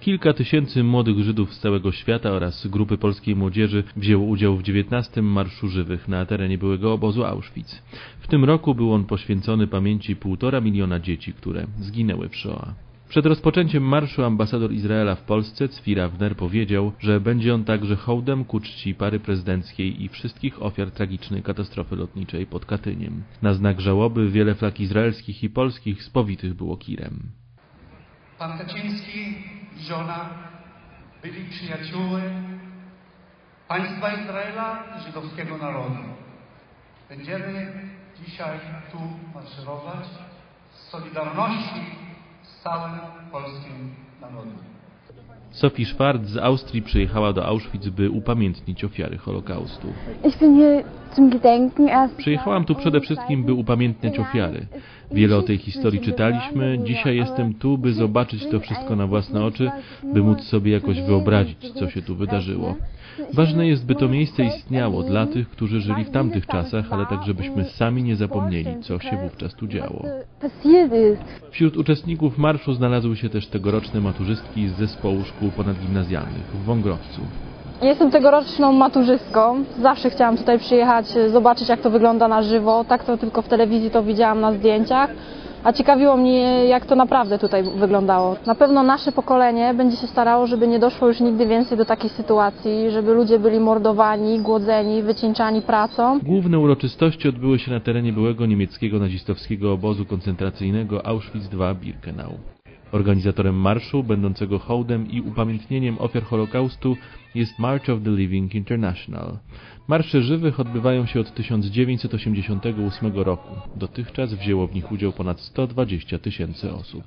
Kilka tysięcy młodych Żydów z całego świata oraz grupy polskiej młodzieży wzięło udział w 19 Marszu Żywych na terenie byłego obozu Auschwitz. W tym roku był on poświęcony pamięci półtora miliona dzieci, które zginęły w Shoah. Przed rozpoczęciem marszu ambasador Izraela w Polsce Cwira Wner powiedział, że będzie on także hołdem ku czci pary prezydenckiej i wszystkich ofiar tragicznej katastrofy lotniczej pod Katyniem. Na znak żałoby wiele flag izraelskich i polskich spowitych było kirem. Pan Kaczyński żona byli przyjaciółmi państwa Izraela i żydowskiego narodu. Będziemy dzisiaj tu maszerować z solidarności z całym polskim narodem. Sophie Schwartz z Austrii przyjechała do Auschwitz, by upamiętnić ofiary Holokaustu. Przyjechałam tu przede wszystkim, by upamiętniać ofiary. Wiele o tej historii czytaliśmy. Dzisiaj jestem tu, by zobaczyć to wszystko na własne oczy, by móc sobie jakoś wyobrazić, co się tu wydarzyło. Ważne jest, by to miejsce istniało dla tych, którzy żyli w tamtych czasach, ale tak, żebyśmy sami nie zapomnieli, co się wówczas tu działo. Wśród uczestników marszu znalazły się też tegoroczne maturzystki z zespołu szkół ponadgimnazjalnych w Wągrowcu. Jestem tegoroczną maturzystką. Zawsze chciałam tutaj przyjechać, zobaczyć jak to wygląda na żywo. Tak to tylko w telewizji to widziałam na zdjęciach. A ciekawiło mnie, jak to naprawdę tutaj wyglądało. Na pewno nasze pokolenie będzie się starało, żeby nie doszło już nigdy więcej do takiej sytuacji, żeby ludzie byli mordowani, głodzeni, wycieńczani pracą. Główne uroczystości odbyły się na terenie byłego niemieckiego nazistowskiego obozu koncentracyjnego Auschwitz-II-Birkenau. Organizatorem marszu, będącego hołdem i upamiętnieniem ofiar Holokaustu, jest March of the Living International. Marsze żywych odbywają się od 1988 roku. Dotychczas wzięło w nich udział ponad 120 tysięcy osób.